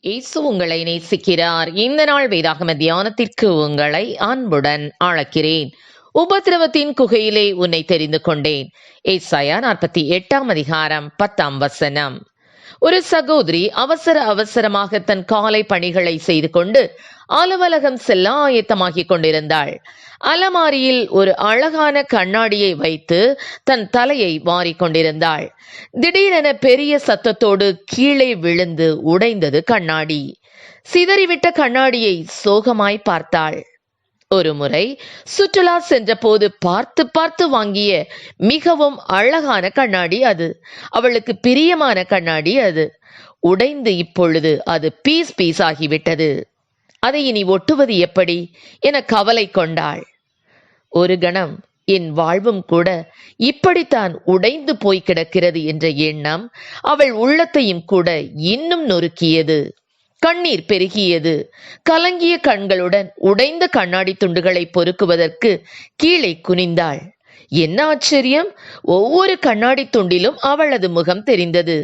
இயேசு உங்களை நேசிக்கிறார். இந்த நாள் வேதாகம தியானத்திற்கு உங்களை அன்புடன் அழைக்கிறேன். உபத்திரவத்தின் குகையிலே உன்னை தெரிந்து கொண்டேன். ஏசாயா நாற்பத்தி எட்டாம் அதிகாரம் பத்தாம் வசனம். ஒரு சகோதரி அவசர அவசரமாக தன் காலை பணிகளை செய்து கொண்டு அலுவலகம் செல்ல ஆயத்தமாகிக் கொண்டிருந்தாள். அலமாரியில் ஒரு அழகான கண்ணாடியை வைத்து தன் தலையை வாரிக்கொண்டிருந்தாள் திடீரென பெரிய சத்தத்தோடு கீழே விழுந்து உடைந்தது கண்ணாடி. சிதறிவிட்ட கண்ணாடியை சோகமாய் பார்த்தாள். ஒரு முறை சுற்றுலா சென்றபோது பார்த்து பார்த்து வாங்கிய மிகவும் அழகான கண்ணாடி அது. அவளுக்கு பிரியமான கண்ணாடி அது. உடைந்து இப்பொழுது அது பீஸ் பீஸ் ஆகிவிட்டது. அதை இனி ஒட்டுவது எப்படி? என கவலை கொண்டாள். ஒரு கணம் என் வாழ்வும் கூட இப்படித்தான் உடைந்து போய் கிடக்கிறது என்ற எண்ணம் அவள் உள்ளத்தையும் கூட இன்னும் நொறுக்கியது. கண்ணீர் பெருகியது. கலங்கிய கண்களுடன் உடைந்த கண்ணாடி துண்டுகளை பொறுக்குவதற்கு கீழே குனிந்தாள். என்ன ஆச்சரியம்? ஒவ்வொரு கண்ணாடி துண்டிலும் அவளது முகம் தெரிந்தது.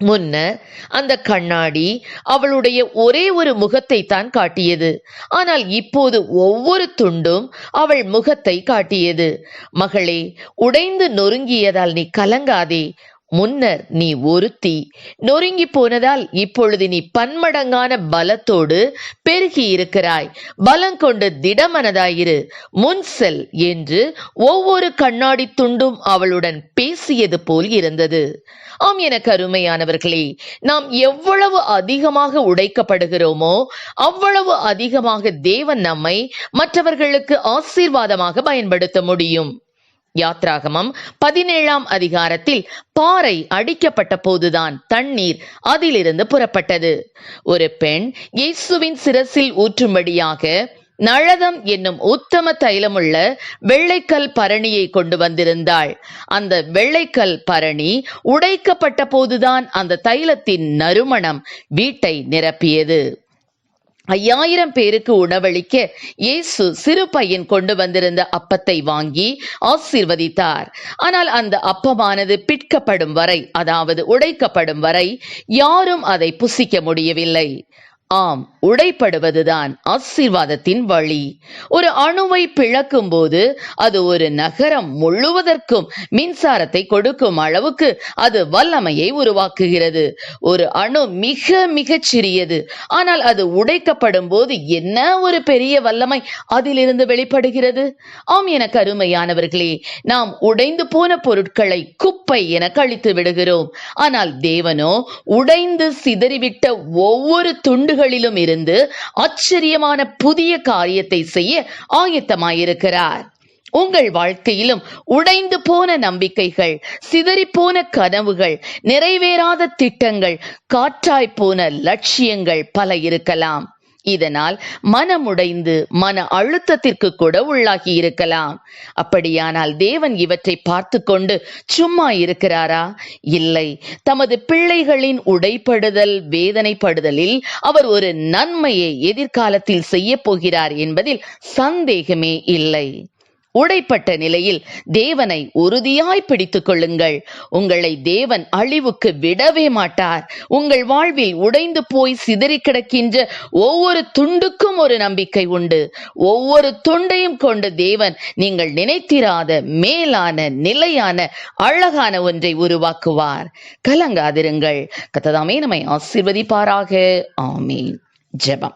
முன்னர் அந்த கண்ணாடி அவளுடைய ஒரே ஒரு முகத்தை தான் காட்டியது. ஆனால் இப்போது ஒவ்வொரு துண்டும் அவள் முகத்தை காட்டியது. மகளே உடைந்து நொறுங்கியதால் நீ கலங்காதே. முன்னர் நீ ஒருத்தி. நொறுங்கி போனதால் இப்பொழுது நீ பன்மடங்கான பலத்தோடு பெருகி இருக்கிறாய். பலம் கொண்டு திடமனதாயிரு. முன் செல் என்று ஒவ்வொரு கண்ணாடி துண்டும் அவளுடன் பேசியது போல் இருந்தது. ஆம் எனக்கு அருமையானவர்களே நாம் எவ்வளவு அதிகமாக உடைக்கப்படுகிறோமோ அவ்வளவு அதிகமாக தேவன் நம்மை மற்றவர்களுக்கு ஆசீர்வாதமாக பயன்படுத்த முடியும். யாத்ராகமம் பதினேழாம் அதிகாரத்தில் பாறை அடிக்கப்பட்ட போதுதான் தண்ணீர் அதிலிருந்து புறப்பட்டது. ஒரு பெண் இயேசுவின் சிரசில் ஊற்றும்படியாக நழதம் என்னும் உத்தம தைலமுள்ள வெள்ளைக்கல் பரணியை கொண்டு வந்திருந்தாள். அந்த வெள்ளைக்கல் பரணி உடைக்கப்பட்ட போதுதான் அந்த தைலத்தின் நறுமணம் வீட்டை நிரப்பியது. ஐயாயிரம் பேருக்கு உணவளிக்க இயேசு சிறு பையன் கொண்டு வந்திருந்த அப்பத்தை வாங்கி ஆசீர்வதித்தார். ஆனால் அந்த அப்பமானது பிற்கப்படும் வரை அதாவது உடைக்கப்படும் வரை யாரும் அதை புசிக்க முடியவில்லை. ஆம் உடைப்படுவதுதான் ஆசீர்வாதத்தின் வழி. ஒரு அணுவை பிளக்கும் போது அது ஒரு நகரம் முழுவதற்கும் மின்சாரத்தை கொடுக்கும் அளவுக்கு அது வல்லமையை உருவாக்குகிறது. ஒரு அணு மிக மிக சிறியது ஆனால் அது உடைக்கப்படும் போது என்ன ஒரு பெரிய வல்லமை அதிலிருந்து வெளிப்படுகிறது? ஆம் என கருமையானவர்களே நாம் உடைந்து போன பொருட்களை குப்பை என கழித்து விடுகிறோம். ஆனால் தேவனோ உடைந்து சிதறிவிட்ட ஒவ்வொரு துண்டு துண்டுகளிலும் இருந்து ஆச்சரியமான புதிய காரியத்தை செய்ய ஆயத்தமாயிருக்கிறார். உங்கள் வாழ்க்கையிலும் உடைந்து போன நம்பிக்கைகள் சிதறிப்போன கனவுகள் நிறைவேறாத திட்டங்கள் காற்றாய் போன லட்சியங்கள் பல இருக்கலாம். இதனால் மனமுடைந்து மன அழுத்தத்திற்கு கூட உள்ளாகி இருக்கலாம். அப்படியானால் தேவன் இவற்றை பார்த்து கொண்டு சும்மா இருக்கிறாரா? இல்லை. தமது பிள்ளைகளின் உடைப்படுதல் வேதனைப்படுதலில் அவர் ஒரு நன்மையை எதிர்காலத்தில் செய்ய போகிறார் என்பதில் சந்தேகமே இல்லை. உடைப்பட்ட நிலையில் தேவனை உறுதியாய் பிடித்துக் கொள்ளுங்கள். உங்களை தேவன் அழிவுக்கு விடவே மாட்டார். உங்கள் வாழ்வில் உடைந்து போய் சிதறி கிடக்கின்ற ஒவ்வொரு துண்டுக்கும் ஒரு நம்பிக்கை உண்டு. ஒவ்வொரு துண்டையும் கொண்டு தேவன் நீங்கள் நினைத்திராத மேலான நிலையான அழகான ஒன்றை உருவாக்குவார். கலங்காதிருங்கள். கத்ததாமே நம்மை ஆசிர்வதிப்பாராக. ஆமீன். ஜெபம்.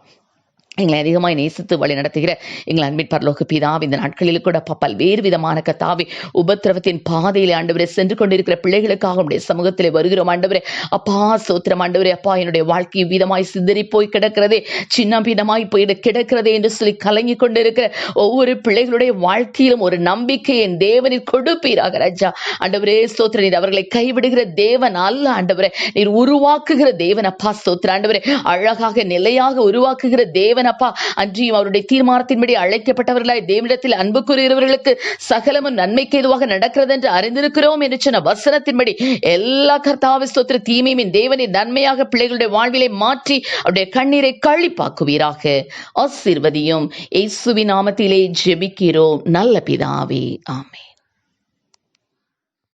எங்களை அதிகமாய் நேசித்து வழி நடத்துகிற எங்கள் அன்பின் பரலோக பிதா இந்த நாட்களில் கூட அப்பா பல்வேறு விதமான கத்தாவை உபத்திரவத்தின் பாதையிலே ஆண்டவரே சென்று கொண்டிருக்கிற பிள்ளைகளுக்காக உடைய சமூகத்திலே வருகிறோம். ஆண்டவரே அப்பா சோத்திரம் ஆண்டவரே அப்பா என்னுடைய வாழ்க்கை விதமாய் சிதறி போய் கிடக்கிறதே சின்ன பின்னமாய் போய் கிடக்கிறதே என்று சொல்லி கலங்கி கொண்டிருக்கிற ஒவ்வொரு பிள்ளைகளுடைய வாழ்க்கையிலும் ஒரு நம்பிக்கை என் தேவனில் கொடுப்பீராக ராஜா. ஆண்டவரே சோத்திர நீர் அவர்களை கைவிடுகிற தேவன் அல்ல ஆண்டவரே. நீர் உருவாக்குகிற தேவன் அப்பா சோத்திர. ஆண்டவரே அழகாக நிலையாக உருவாக்குகிற தேவன் அப்பா அன்றியும் அவருடைய தீர்மானத்தின்படி அழைக்கப்பட்டவர்களாய் தேவனிடத்தில் அன்பு கூறுகிறவர்களுக்கு சகலமும் நன்மைக்கு எதுவாக நடக்கிறது என்று அறிந்திருக்கிறோம் என்று சொன்ன வசனத்தின்படி எல்லா கர்த்தாவி ஸ்தோத்திர தீமையும் தேவனின் நன்மையாக பிள்ளைகளுடைய வாழ்விலை மாற்றி அவருடைய கண்ணீரை கழிப்பாக்குவீராக. ஆசிர்வதியும். இயேசுவின் நாமத்திலே ஜெபிக்கிறோம். நல்ல பிதாவே. ஆமே